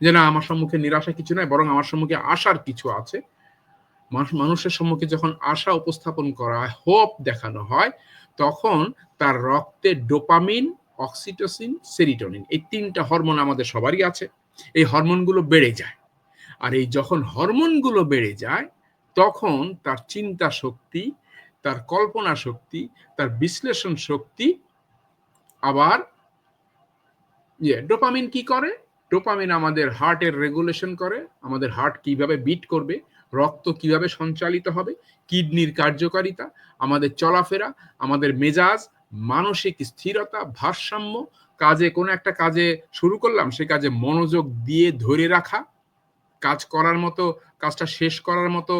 যে না, আমার সম্মুখে নিরাশা কিছু নয় বরং আমার সম্মুখে আশার কিছু আছে। মানুষের সম্মুখে যখন আশা উপস্থাপন করা হয় হোপ দেখানো হয়, তখন তার রক্তে ডোপামিন অক্সিটোসিন সেরিটোনিন এই তিনটা হরমোন আমাদের সবারই আছে। এই হরমোনগুলো বেড়ে যায়। আর এই যখন হরমোনগুলো বেড়ে যায়, তখন তার চিন্তা শক্তি, তার কল্পনা শক্তি, তার বিশ্লেষণ শক্তি আবার ইয়ে ডোপামিন কি করে? ডোপামিন আমাদের হার্টের রেগুলেশন করে, আমাদের হার্ট কীভাবে বিট করবে, রক্ত কীভাবে সঞ্চালিত হবে, কিডনির কার্যকারিতা, আমাদের চলাফেরা, আমাদের মেজাজ, মানসিক স্থিরতা, ভারসাম্য, কাজে কোনো একটা কাজে শুরু করলাম, সে কাজে মনোযোগ দিয়ে ধরে রাখা, কাজ করার মতো, কাজটা শেষ করার মতো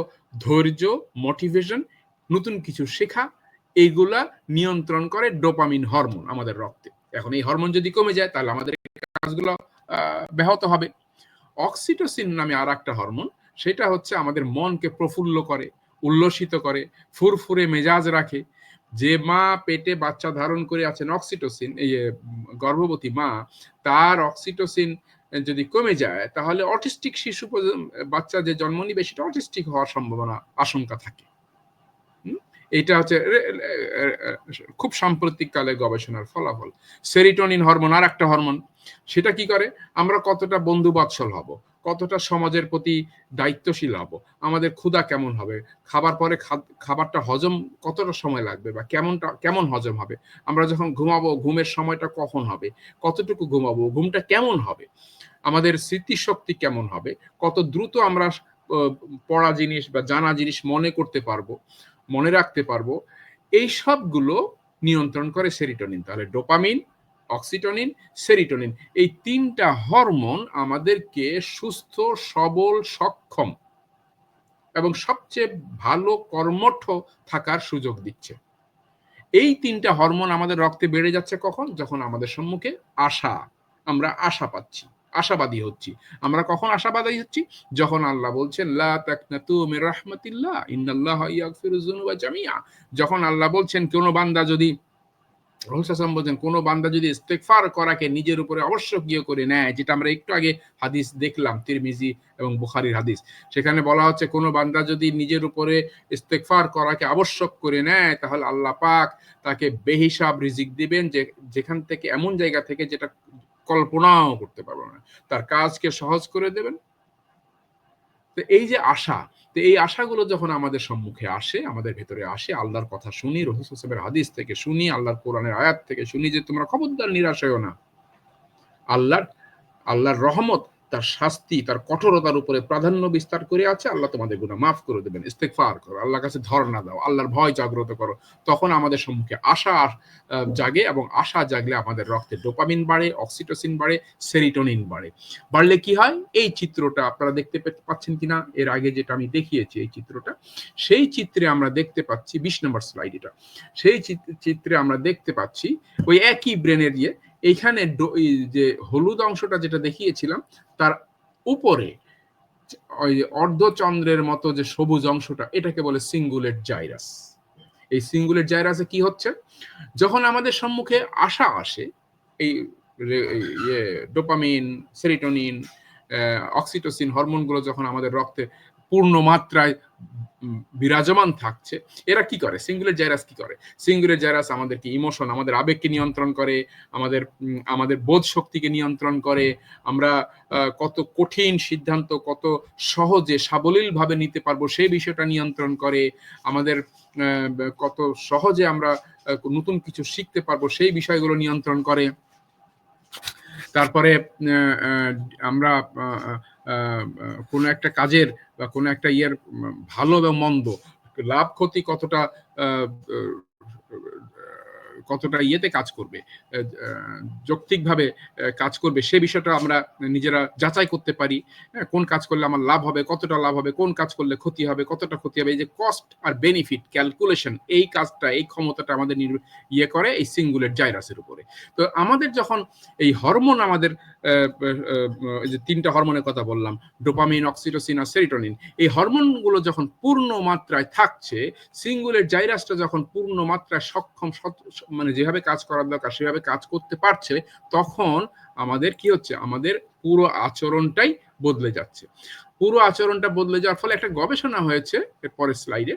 ধৈর্য মোটিভেশন নতুন কিছু শেখা, এইগুলা নিয়ন্ত্রণ করে ডোপামিন হরমোন আমাদের রক্তে। এখন এই হরমোন যদি কমে যায়, তাহলে আমাদের কাজগুলো ব্যাহত হবে। অক্সিটোসিন নামে আর একটা হরমোন, সেটা হচ্ছে আমাদের মনকে প্রফুল্ল করে, উল্লসিত করে, ফুরফুরে মেজাজ রাখে। যে মা পেটে বাচ্চা ধারণ করে আছেন অক্সিটোসিন, এই গর্ভবতী মা, তার অক্সিটোসিন যদি কমে যায়, তাহলে অটিস্টিক শিশু বাচ্চা যে জন্ম নিবে, সেটা অটিস্টিক হওয়ার সম্ভাবনা, আশঙ্কা থাকে। এটা হচ্ছে খুব সাম্প্রতিক কালে গবেষণার ফলাফল। সেরিটোনিন হরমোন আর একটা হরমোন। সেটা কি করে? আমরা কতটা বন্ধু বাৎসল হব? কতটা সমাজের প্রতি দায়িত্বশীল হব? আমাদের ক্ষুধা কেমন হবে? খাবার পরে খাবারটা হজম কতটা সময় লাগবে বা কেমনটা, কেমন হজম হবে? আমরা যখন ঘুমাবো, ঘুমের সময়টা কখন হবে? কতটুকু ঘুমাবো? ঘুমটা কেমন হবে? আমাদের স্মৃতিশক্তি কেমন হবে? কত দ্রুত আমরা পড়া জিনিস বা জানা জিনিস মনে করতে পারব, মনে রাখতে পারব, এই সবগুলো নিয়ন্ত্রণ করে সেরিটোনিন। তাহলে ডোপামিন অক্সিটোনিন, সেরিটোনিন। এই তিনটা হরমোন আমাদেরকে সুস্থ, সবল, সক্ষম এবং সবচেয়ে ভালো কর্মঠ থাকার সুযোগ দিচ্ছে। এই তিনটা হরমোন আমাদের রক্তে বেড়ে যাচ্ছে কখন? যখন আমাদের সম্মুখে আশা, আমরা আশা পাচ্ছি, আশাবাদী হচ্ছি। আমরা কখন আশাবাদী হচ্ছি? যখন আল্লাহ বলছেন, লা তাকনাতু রাহমাতিল্লাহ, ইন্নাল্লাহ ইয়াগফিরুজ জামিয়া যখন আল্লাহ বলছেন, কোন বান্দা যদি রহুসাম বলছেন কোনো বান্দা যদি ইস্তেকফার করাকে নিজের উপরে আবশ্যকীয় করে নেয়, যেটা আমরা একটু আগে হাদিস দেখলাম, তিরমিজি এবং বুখারির হাদিস। সেখানে বলা হচ্ছে, কোনো বান্দা যদি নিজের উপরে ইস্তেকফার করাকে আবশ্যক করে নেয়, তাহলে আল্লাহ পাক তাকে বেহিসাব রিজিক দিবেন যে, যেখান থেকে, এমন জায়গা থেকে যেটা কল্পনাও করতে পারব না। তার কাজকে সহজ করে দেবেন তো এই যে আশা, তো এই আশাগুলো যখন আমাদের সম্মুখে আসে, আমাদের ভেতরে আসে, আল্লাহর কথা শুনি রহিস হোসেনের হাদিস থেকে শুনি, আল্লাহর কোরআনের আয়াত থেকে শুনি যে তোমরা খবরদার নিরাশ হয়েও না। আল্লাহর আল্লাহর রহমত তার শাস্তি, তার কঠোরতার উপরে প্রাধান্য বিস্তার করে আছে, আল্লাহ তোমাদের গুণা মাফ করে দেবেন ইস্তেকফার করো, আল্লাহর কাছে ধর্ণা দাও, আল্লাহর ভয় জাগ্রত করো। তখন আমাদের সম্মুখে আশা জাগে এবং আশা জাগলে আমাদের রক্তে ডোপামিন বাড়ে, অক্সিটোসিন বাড়ে, সেরিটোনিন বাড়ে। বাড়লে কি হয়? এই চিত্রটা আপনারা দেখতে পাচ্ছেন কিনা? এর আগে যেটা আমি দেখিয়েছি এই চিত্রটা, সেই চিত্রে আমরা দেখতে পাচ্ছি, বিশ নম্বর স্লাইড এটা, সেই চিত্রে আমরা দেখতে পাচ্ছি, ওই একই ব্রেনের ইয়ে এইখানে যে হলুদ অংশটা যেটা দেখিয়েছিলাম, তার উপরে ওই অর্ধচন্দ্রের মতো যে সবুজ অংশটা, এটাকে বলে সিঙ্গুলেট জাইরাস। এই সিঙ্গুলেট জাইরাসে কি হচ্ছে? যখন আমাদের সম্মুখে আশা আসে এই ইয়ে ডোপামিন, সেরিটোনিন অক্সিটোসিন হরমোনগুলো যখন আমাদের রক্তে পূর্ণ মাত্রায় বিরাজমান থাকছে, এরা কি করে? সিঙ্গুলের জাইরাস কি করে? সিঙ্গুলের জাইরাস আমাদেরকে ইমোশন আমাদের আবেগকে নিয়ন্ত্রণ করে, আমাদের আমাদের বোধ শক্তিকে নিয়ন্ত্রণ করে। আমরা কত কঠিন সিদ্ধান্ত, কত সহজে, সাবলীলভাবে নিতে পারব সেই বিষয়টা নিয়ন্ত্রণ করে। আমাদের কত সহজে আমরা নতুন কিছু শিখতে পারব সেই বিষয়গুলো নিয়ন্ত্রণ করে। তারপরে আমরা কোনো একটা কাজের বা কোনো একটা ইয়ের ভালো বা মন্দ লাভ ক্ষতি কতটা কতটা ইয়েতে কাজ করবে যৌক্তিকভাবে কাজ করবে সে বিষয়টা আমরা নিজেরা যাচাই করতে পারি হ্যাঁ, কোন কাজ করলে আমার লাভ হবে কতটা লাভ হবে কোন কাজ করলে ক্ষতি হবে কতটা ক্ষতি হবে এই যে কস্ট আর বেনিফিট ক্যালকুলেশন এই কাজটা এই ক্ষমতাটা আমাদের ইয়ে করে এই সিঙ্গুলের জাইরাসের উপরে। তো আমাদের যখন এই হরমোন আমাদের যে তিনটা হরমোনের কথা বললাম, ডোপামিন, অক্সিটোসিন আর সেরিটোনিন, এই হরমোনগুলো যখন পূর্ণ মাত্রায় থাকছে, সিঙ্গুলের জাইরাসটা যখন পূর্ণ মাত্রায় সক্ষম মানে যেভাবে কাজ করার দরকার, সেভাবে কাজ করতে পারছে, তখন আমাদের কি হচ্ছে? আমাদের পুরো আচরণটাই বদলে যাচ্ছে। পুরো আচরণটা বদলে যাওয়ার ফলে একটা গবেষণা হয়েছে, এর পরের স্লাইডে,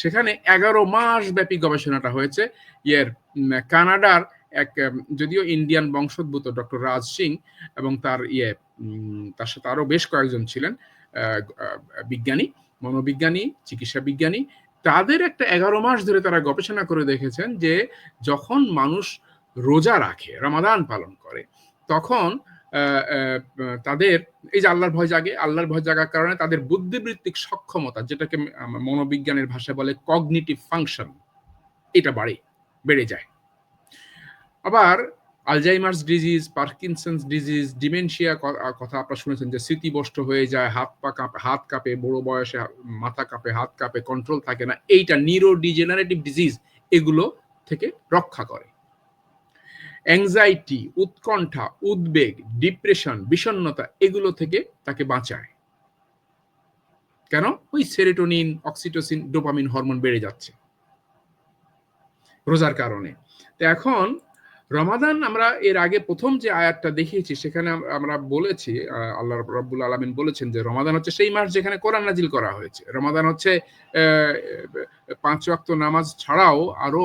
সেখানে এগারো মাস ব্যাপী গবেষণাটা হয়েছে ইয়ের কানাডার এক যদিও ইন্ডিয়ান বংশোদ্ভূত ডক্টর রাজ সিং এবং তার ইয়ে তার সাথে আরও বেশ কয়েকজন ছিলেন বিজ্ঞানী, মনোবিজ্ঞানী, চিকিৎসা বিজ্ঞানী। তাদের একটা এগারো মাস ধরে তারা গবেষণা করে দেখেছেন যে যখন মানুষ রোজা রাখে, রমাদান পালন করে, তখন তাদের, এই যে আল্লাহর ভয় জাগে, আল্লাহর ভয় জাগার কারণে তাদের বুদ্ধিবৃত্তিক সক্ষমতা, যেটাকে মনোবিজ্ঞানের ভাষায় বলে কগনিটিভ ফাংশন এটা বাড়ে, বেড়ে যায়। আবার Alzheimer's disease Parkinson's disease dementia কথা আপনারা শুনেছেন যে স্মৃতিবষ্ট হয়ে যায়, হাত পা কাঁপে, হাত কাঁপে, বড় বয়সে মাথা কাঁপে, হাত কাঁপে কন্ট্রোল থাকে না। এইটা নিউরো ডিজেনারেটিভ ডিজিজ এগুলো থেকে রক্ষা করে। অ্যাংজাইটি উৎকণ্ঠা, উদ্বেগ ডিপ্রেশন বিষণ্ণতা, এগুলো থেকে তাকে বাঁচায়। কেন? ওই সেরেটোনিন অক্সিটোসিন ডোপামিন হরমোন বেড়ে যাচ্ছে। রোজার কারণে। তো এখন রমাদান আমরা এর আগে প্রথম যে আয়াতটা দেখিয়েছি, সেখানে আমরা বলেছি আল্লাহ রব্বুল আলমিন বলেছেন যে রমাদান হচ্ছে সেই মাস যেখানে কোরআন নাজিল করা হয়েছে। রমাদান হচ্ছে পাঁচ ওয়াক্ত নামাজ ছাড়াও আরও